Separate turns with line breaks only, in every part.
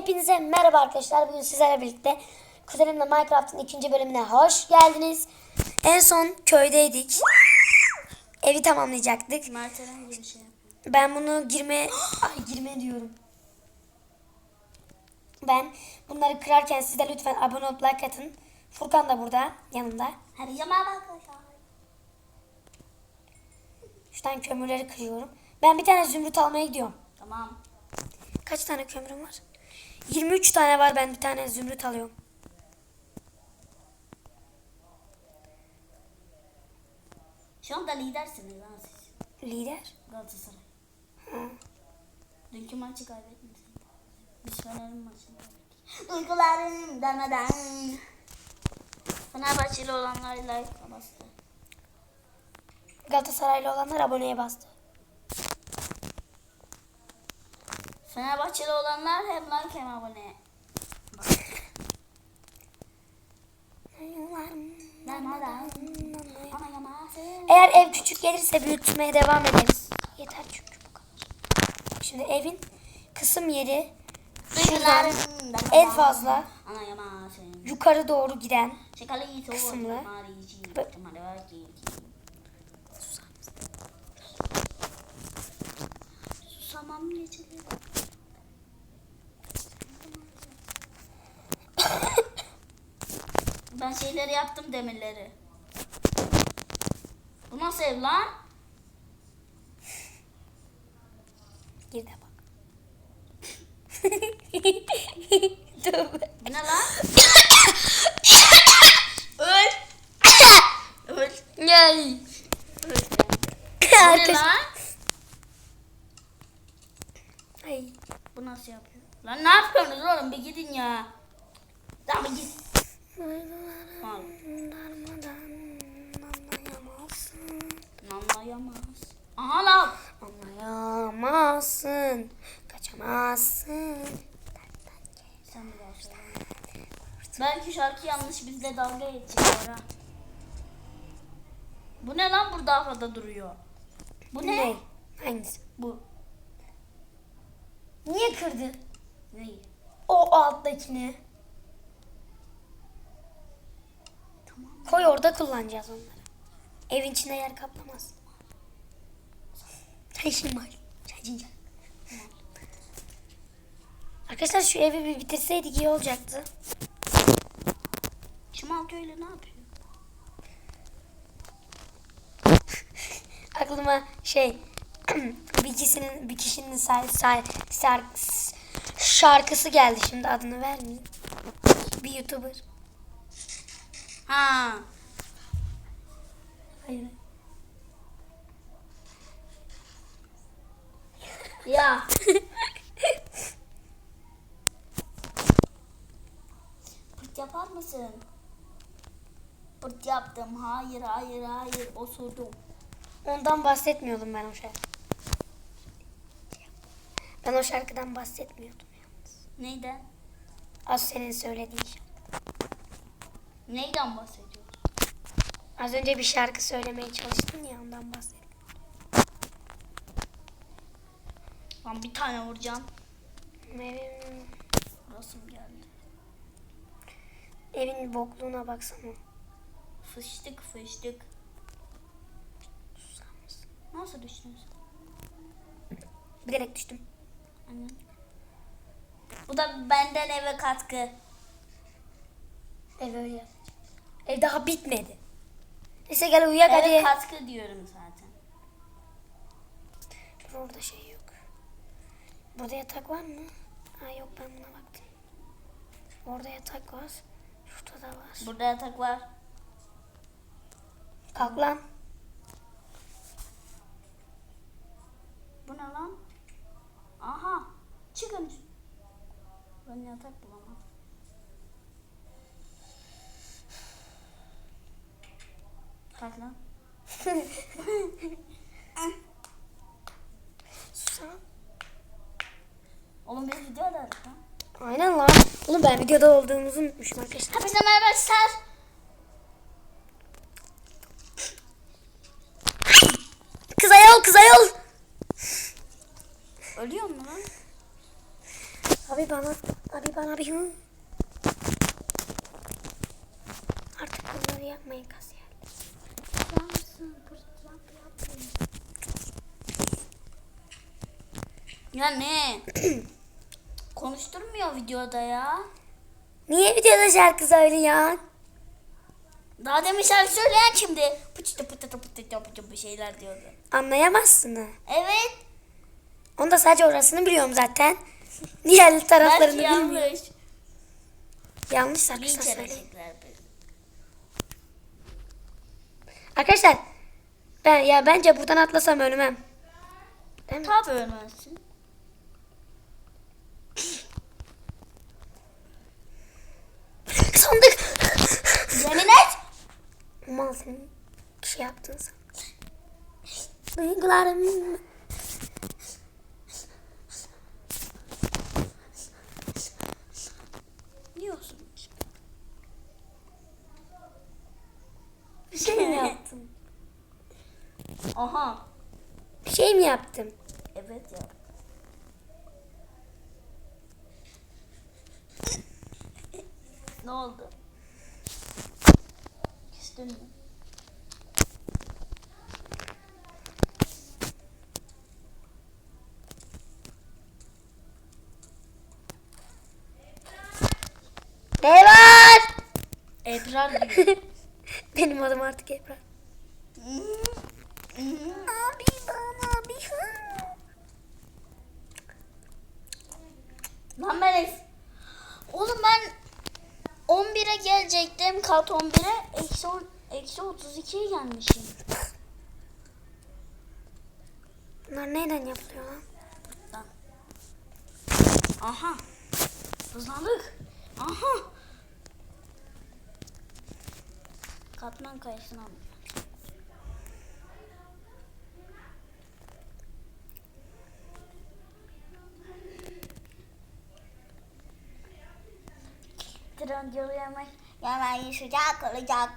Hepinize merhaba arkadaşlar. Bugün sizlerle birlikte kuzenimle Minecraft'ın ikinci bölümüne hoş geldiniz. En son köydeydik. Evi tamamlayacaktık.
Mertelen gibi şey.
Ben bunu girme... Ay girme diyorum. Ben bunları kırarken siz de lütfen abone olup like atın. Furkan da burada yanımda.
Herkese merhaba arkadaşlar.
Şuradan kömürleri kırıyorum. Ben bir tane zümrüt almaya gidiyorum.
Tamam.
Kaç tane kömürüm var? 23 tane var ben bir tane zümrüt alıyorum.
Şu anda lidersiniz lan siz.
Lider.
Galatasaray.
Hı.
Dünkü maçı kaybetmediniz. Biz Fener'in maçını kaybettik. Duygularım darmadan. Fenerbahçeli olanlar like bastı.
Galatasaraylı olanlar aboneye bastı.
Fenerbahçeli olanlar hem like abone.
Eğer ev küçük gelirse büyütmeye devam ederiz. Yeter çünkü bu kadar. Şimdi evin kısım yeri şuradan en fazla yukarı doğru giden. Kısımlı.
Ben şeyleri yaptım demirleri. Bu nasıl ev lan?
gir de bak. Tövbe.
Bu ne lan? Öl. Öl.
Yay.
Öl. Bu ne lan?
Ay.
Bu nasıl yapıyor? Lan ne yapıyorsunuz oğlum? Bir gidin ya. Tamam bir git. Al. Anlayamaz. Aha lan.
Anlayamazsın. Kaçamazsın.
Sen söyle. Belki şarkı yanlış bizle dalga geçecekler ha. Bu ne lan burada havada duruyor? Bu ne?
Ne? Hangisi?
Bu.
Niye kırdın?
Ne?
O alttakini. Koy orada kullanacağız onları. Evin içinde yer kaplamaz. Arkadaşlar şu evi bir bitirseydik iyi olacaktı.
Şimal köylü ne yapıyor?
Aklıma şey bir kişinin bir kişinin say, say, şarkısı geldi şimdi adını vermeyeyim. Bir YouTuber.
Ha.
Hayır.
Ya. Pırt yapar mısın? Pırt yaptım. Hayır, hayır, hayır. Osurdum.
Ondan bahsetmiyordum ben o şarkı. Ben o şarkıdan bahsetmiyordum yalnız.
Neyden?
Az senin söylediğin şarkı.
Neyden bahsediyorsun?
Az önce bir şarkı söylemeye çalıştın ya ondan bahsettim.
Lan bir tane vuracağım.
Evin,
Burasım geldi.
evin bokluğuna baksana.
Fıştık fıştık. Nasıl düştün sen?
Bilerek düştüm.
Aynen. Bu da benden eve katkı.
Ev öyle. Ev daha bitmedi. Neyse gel uyuyak hadi.
katkı diyorum zaten.
Dur orada şey yok. Burada yatak var mı? Ha yok ben buna baktım. Orada yatak var. Şurada da var.
Burada yatak var.
Kalk lan.
Bu ne lan? Aha. Çıkın. Ben yatak bulamam. Kalk lan.
Susana.
Oğlum biz video ederdik lan.
Aynen ben videoda olduğumuzu unutmuşum arkadaşlar.
Hepinize merhaba arkadaşlar.
Kız ayol kız ayol.
Ölüyor mu lan?
Abi bana Abi bana bir hı. Artık bunları yapmayın kasiyer.
Ya ne? Konuşturmuyor videoda ya.
Niye videoda şarkı söylüyorsun?
Daha demin şarkı söyleyen kimdi? Pıçıtı pıtıtı pıtıtı pıtıtı bir şeyler diyordu.
Anlayamazsın ha.
Evet.
Onu da sadece orasını biliyorum zaten. Diğer taraflarını
Belki
bilmiyorum.
yanlış.
Yanlış
edecekler bizi.
Arkadaşlar ben ya bence buradan atlasam ölmem.
Tabii ölmezsin.
Senin bir şey yaptın sen. Duygularım.
Diyorsun.
Bir şey mi yaptım?
Aha.
Bir şey mi yaptım?
Evet ya. ne oldu? Küstün mü?
Ne var?
Ebrar diyor.
Benim adım artık Ebrar. Abi bana bir
Lan Melis. Oğlum ben 11'e gelecektim. Kat 11'e. Eksi, on- eksi 32'ye gelmişim.
Bunlar neyden yapılıyor lan?
Lan. Aha. Hızlandık. Aha. Katman kayısını aldım. Trendyol yemek yemeği sıcak olacak.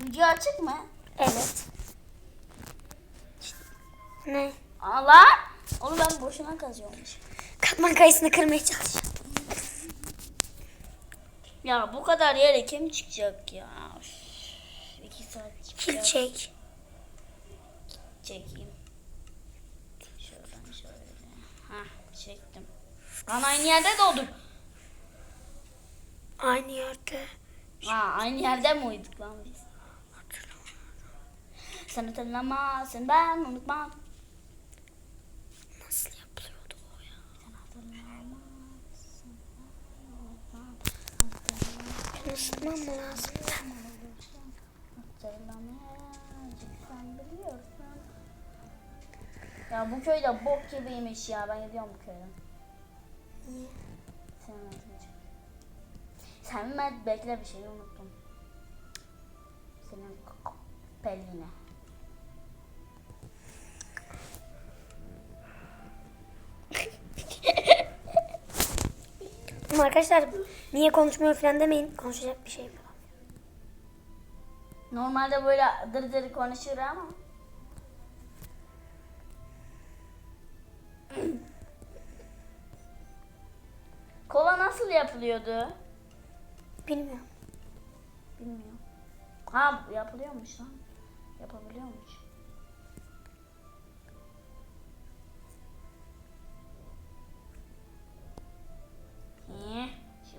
Video açık mı?
Evet. Ne?
Allah! Onu ben boşuna kazıyormuş.
Katman kayısını kırmaya çalışıyorum.
Ya bu kadar yere kim çıkacak ya? Üf, İki saat çıkacak.
çek.
Çekeyim. Şuradan şöyle. Hah çektim. Lan aynı yerde doğduk.
Aynı yerde.
Ha aynı yerde mi uyuduk lan biz? Sen hatırlamazsın ben unutmam.
Nasıl yapılıyordu o ya?
Sen hatırlamazsın ben unutmam.
Bunu ısıtmam mı lazım?
Biliyorsun. Ya bu köyde bok gibiymiş ya. Ben gidiyorum bu köyden.
Niye?
Çok. Sevmem bekle bir şeyi unuttum. Senin peline.
Arkadaşlar niye konuşmuyor falan demeyin. Konuşacak bir şey yok.
Normalde böyle dır dır konuşur ama. Kola nasıl yapılıyordu?
Bilmiyorum.
Bilmiyorum. Ha yapılıyormuş lan. Yapabiliyormuş.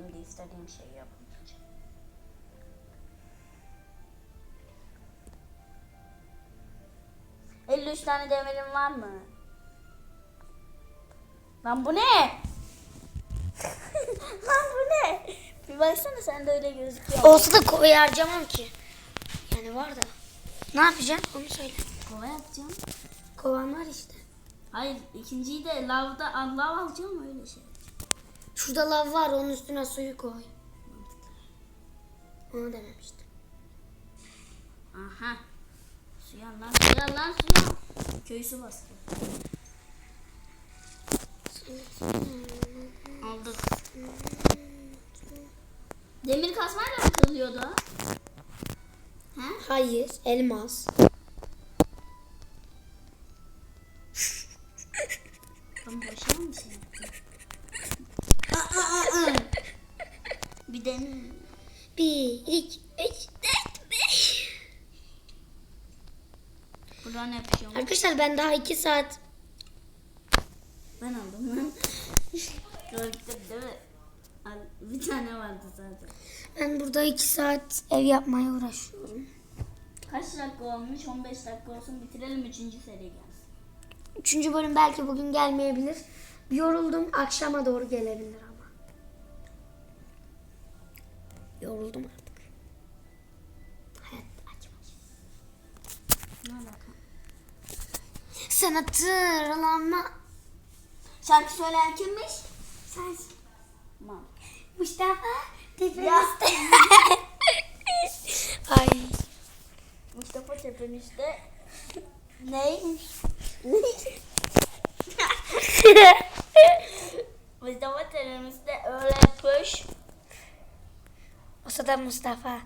Şimdi istediğim şeyi yapamayacağım. Elli üç tane demirin var mı? Lan bu ne? Lan bu ne? Bir baksana sen de öyle gözüküyor.
Olsa da koyu harcamam ki. Yani var da. Ne yapacaksın onu söyle.
Kova yapacağım.
Kovan var işte.
Hayır ikinciyi de lavda lav alacağım öyle şey.
Şurada lav var onun üstüne suyu koy. Onu dememiştim.
Aha. Suya lan suya lan suya. Köy su bastı. Aldık. Demir kasmayla mı kırılıyordu? He?
Hayır elmas. Arkadaşlar ben daha 2 saat
Ben aldım lan. Gördüm değil mi? Bir tane vardı zaten.
ben burada 2 saat ev yapmaya uğraşıyorum.
Kaç dakika olmuş? 15 dakika olsun bitirelim 3. seri gelsin.
Üçüncü bölüm belki bugün gelmeyebilir. Yoruldum akşama doğru gelebilir ama. Yoruldum artık. Hayat açma.
Ne alaka?
Sana tırlanma.
Şarkı söyleyen kimmiş?
Sensin. Mustafa tepemizde. Ay.
Mustafa Tepemiz'de neymiş? Mustafa Tepemiz'de öğretmiş.
o da Mustafa.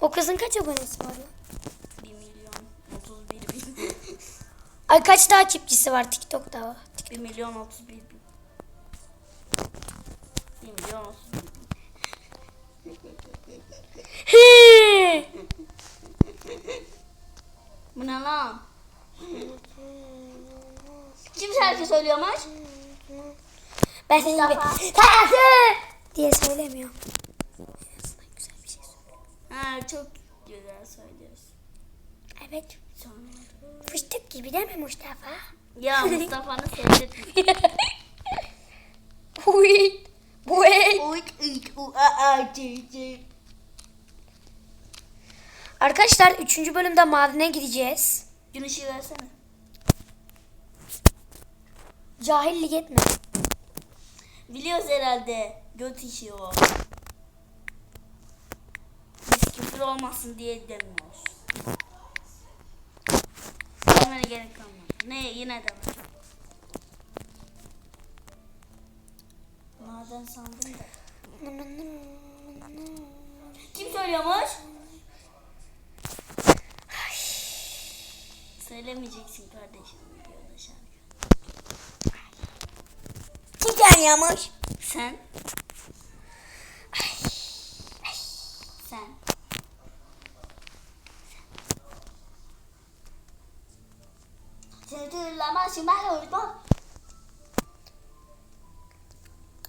O kızın kaç abonesi var lan? Ay kaç takipçisi var TikTok'ta?
1 milyon 31 bin. 1 milyon 31 bin. Bu ne lan? Kim şarkı söylüyormuş?
Ben senin gibi. Hayatı diye söylemiyorum. En azından güzel bir şey söyle.
Ha çok güzel söylüyorsun.
Evet.
Sonra.
Fıstık gibi değil mi Mustafa?
Ya Mustafa'nı sevdirtme.
Uy. Bu el.
Uy uy u a a c c.
Arkadaşlar 3. bölümde madene gideceğiz.
Gün ışığı versene.
Cahillik etme.
Biliyoruz herhalde. Göt işi o. Biz küfür olmasın diye demiyoruz. Gerek kalmadı. Ne yine de var. Maden sandım da. Kim söylüyormuş? Söylemeyeceksin kardeşim videoda şarkı.
Kim?
Sen? Sen. Sevdiğirlemezsin ben öğretmen.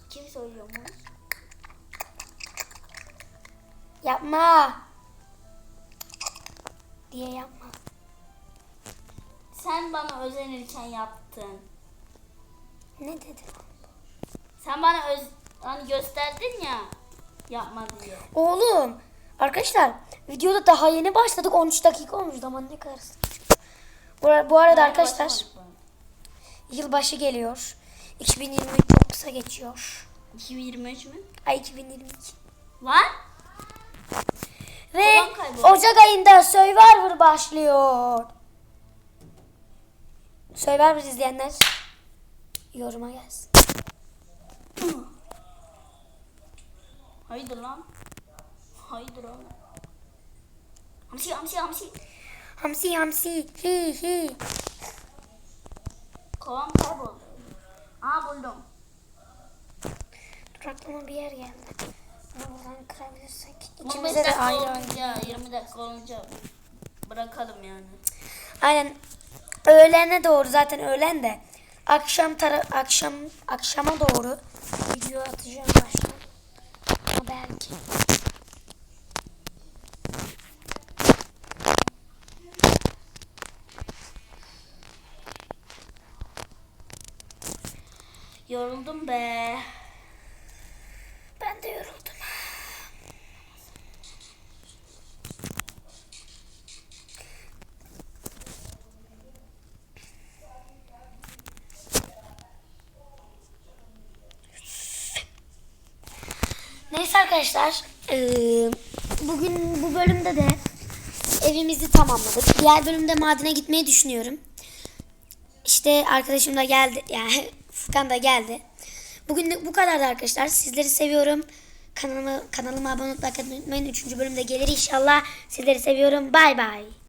Kim söylüyormuş?
Yapma. Diye yapma.
Sen bana özenirken yaptın.
Ne dedi?
Sen bana öz hani gösterdin ya yapma diye.
Oğlum. Arkadaşlar videoda daha yeni başladık. 13 dakika olmuş. Zaman ne kadar. Bu, bu arada arkadaşlar
Başlamadık mı?
Yılbaşı geliyor. 2023 çok kısa geçiyor.
2023 mü?
Ay 2022.
Var?
Ve. Ocak ayında Survivor başlıyor. Survivor izleyenler yoruma gelsin.
Haydi lan. Haydi lan. Hamsi hamsi hamsi.
Hamsi hamsi hi hi.
Kovam kayboldu. Aa buldum.
Dur aklıma bir yer geldi. Buradan kırabilirsek.
15
İkimize de ayrı
olunca 20 dakika olunca bırakalım yani.
Aynen. Öğlene doğru zaten öğlen de. Akşam tara akşam akşama doğru video atacağım baştan. Ama belki.
Yoruldum be.
Ben de yoruldum. Neyse arkadaşlar. eee, bugün bu bölümde de evimizi tamamladık. Diğer bölümde madene gitmeyi düşünüyorum. İşte arkadaşım da geldi. Yani Furkan da geldi. Bugünlük bu kadardı arkadaşlar. Sizleri seviyorum. Kanalıma, kanalıma abone olmayı unutmayın. Üçüncü bölümde gelir inşallah. Sizleri seviyorum. Bay bay.